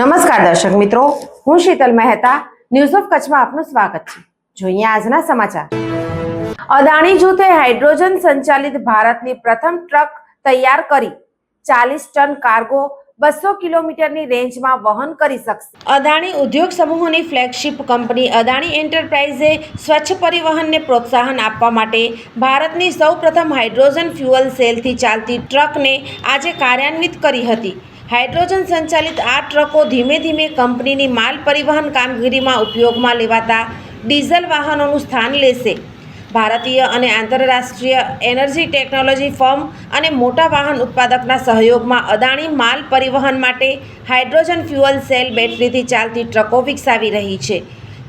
નમસ્કાર દર્શક મિત્રો, હું શીતલ મહેતા ન્યૂઝ ઓફ કચ્છમાં આપનું સ્વાગત છે. જોઈએ આજના સમાચાર. અદાણી જૂથે હાઇડ્રોજન સંચાલિત ભારતની પ્રથમ ટ્રક તૈયાર કરી. ચાલીસ ટન કાર્ગો બસો કિલોમીટરની રેન્જમાં વહન કરી શકશે. અદાણી ઉદ્યોગ સમૂહોની ફ્લેગશિપ કંપની અદાણી એન્ટરપ્રાઇઝે સ્વચ્છ પરિવહનને પ્રોત્સાહન આપવા માટે ભારતની સૌપ્રથમ હાઇડ્રોજન ફ્યુઅલ સેલથી ચાલતી ટ્રકને આજે કાર્યાન્વિત કરી હતી. હાઇડ્રોજન સંચાલિત આ ટ્રકો ધીમે ધીમે કંપનીની માલ પરિવહન કામગીરીમાં ઉપયોગમાં લેવાતા ડીઝલ વાહનોનું સ્થાન લેશે. ભારતીય અને આંતરરાષ્ટ્રીય એનર્જી ટેકનોલોજી ફર્મ અને મોટા વાહન ઉત્પાદકના સહયોગમાં અદાણી માલ પરિવહન માટે હાઇડ્રોજન ફ્યુઅલ સેલ બેટરીથી ચાલતી ટ્રકો વિકસાવી રહી છે.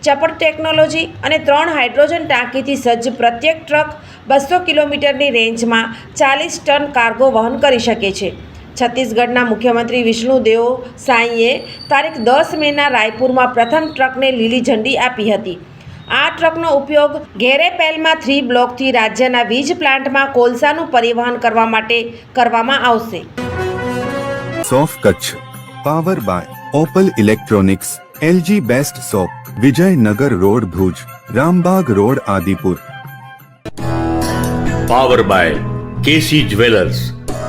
ચપળ ટેકનોલોજી અને ત્રણ હાઇડ્રોજન ટાંકીથી સજ્જ પ્રત્યેક ટ્રક બસો કિલોમીટરની રેન્જમાં ચાલીસ ટન કાર્ગો વહન કરી શકે છે. છત્તીસગઢના મુખ્યમંત્રી વિષ્ણુદેવ સાંઈએ તારીખ દસ મેના રાયપુરમાં પ્રથમ ટ્રકને લીલી ઝંડી આપી હતી. આ ટ્રકનો ઉપયોગ ઘેરેપેલમાં થ્રી બ્લોકથી રાજ્યના વીજ પ્લાન્ટમાં કોલસાનું પરિવહન કરવા માટે કરવામાં આવશે. સોફ Kutch power by Opal electronics LG best shop Vijaynagar road Bhuj Rambag road Adipur. Power by KC jewellers.